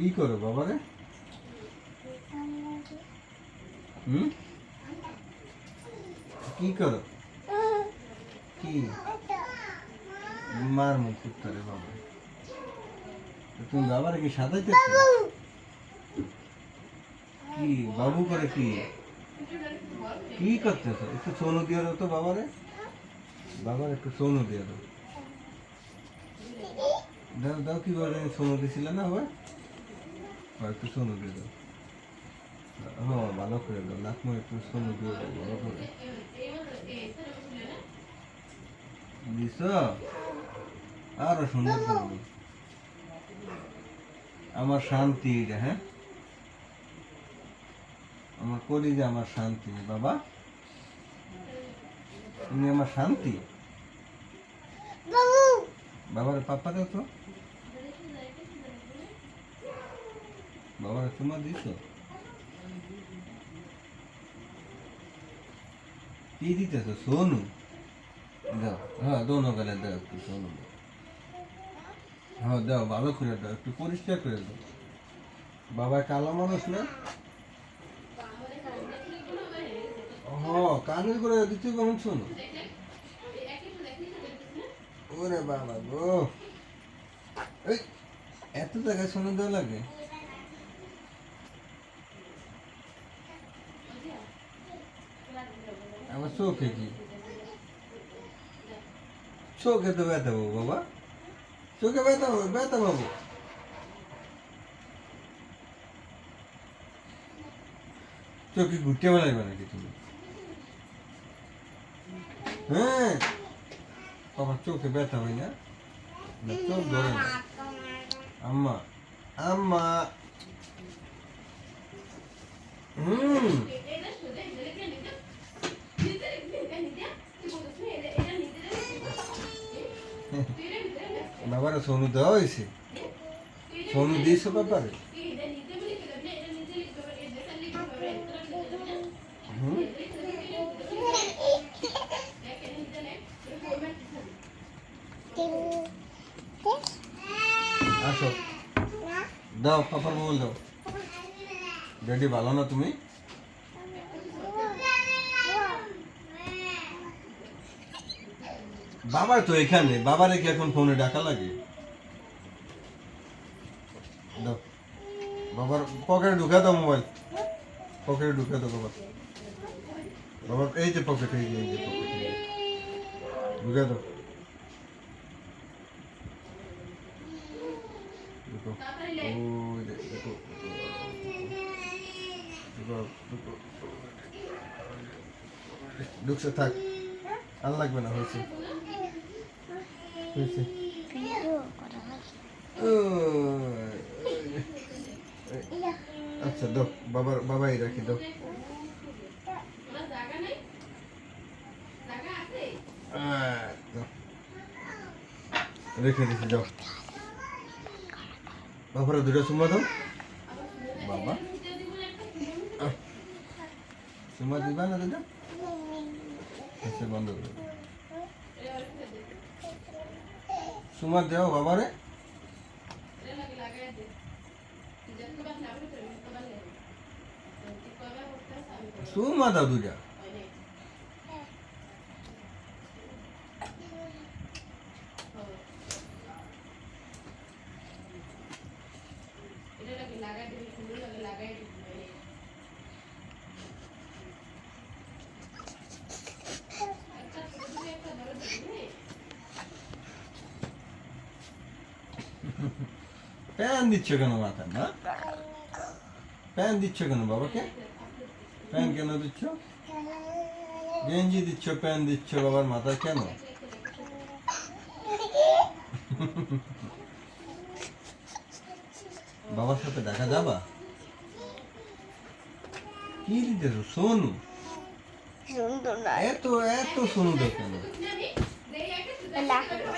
কি করো বাবা রে কি করো? কি? মার মুখ করে বাবা। তুমি বাবারে কি সাজাইতেছ? কি? বাবু করে কি? কি করতেছ? একটু সোনু দিয়ে দাও তো বাবারে। বাবার একটু সোনু দিয়ে দাও। দাও দাও কি বলে? সোনু দিছিল না আবার? একটু সোনু দিয়ে দাও হ্যাঁ ভালো করে দাও নাকমো একটু সোনু দিয়ে দাও ভালো করে দিছ আরও সুন্দর করে দিও। আমার শান্তি এটা হ্যাঁ আমার করি যে আমার শান্তি বাবা তুমি আমার শান্তি বাবার পাপা দাও তো বাবার তোমার দিছ? কি দিতেছ? সোনু? দাও হ্যাঁ দোনো দাও একটু, সোনু। হ্যাঁ দাও, ভালো করে দাও, একটু পরিষ্কার করে দাও। বাবা, কালো মানুষ না? কানের করে দিতে কেমন শোনো ওরে বাবা গো। এই, এত জায়গায় শোনা দেওয়া লাগে? আমার চোখে কি চোখে তো ব্যথা পাবো বাবা চোখে ব্যথা পাবো ব্যথা পাবো চোখে ঘুরতে বেলাইবে নাকি তুমি হ্যাঁ বাবার চোখে ব্যথা হয় না না চোখ ধরে না আম্মা আম্মা হুম বাবার সোনু দেওয়া হয়েছে? সোনু দিয়েছ ব্যাপারে? আসো। দাও পাপার মোবাইল দাও। ড্যাডি ভালো না তুমি? বাবা তো এখানে, বাবারে কি এখন ফোনে ডাকা লাগে? বাবার পকেটে ঢুকা দাও মোবাইল পকেটে ঢুকা দাও বাবা। বাবার এই যে পকেটে এই যে পকেটে ঢুকা দাও। ঢুকো ওই ঢুকছে, থাক। আর লাগবে না হয়েছে। হয়েছে। আচ্ছা দাও বাবার বাবাই রাখি আহ, রেখে দিছি যাও বাবার দুটো সুমা দাও। বাবা। সুমা দিবা না দাদা? বন্ধ করে। সুমা দেও বাবারে সুমা দাও দুটা প্যান দিচ্ছ কেন মাথা না প্যান দিচ্ছ কেন বাবাকে প্যান কেন দিচ্ছ গেঞ্জি দিচ্ছ প্যান দিচ্ছ বাবার মাথায় কেন বাবার সাথে দেখা যাবা কি দিতেছ সোনু এত এত সোনু দেখ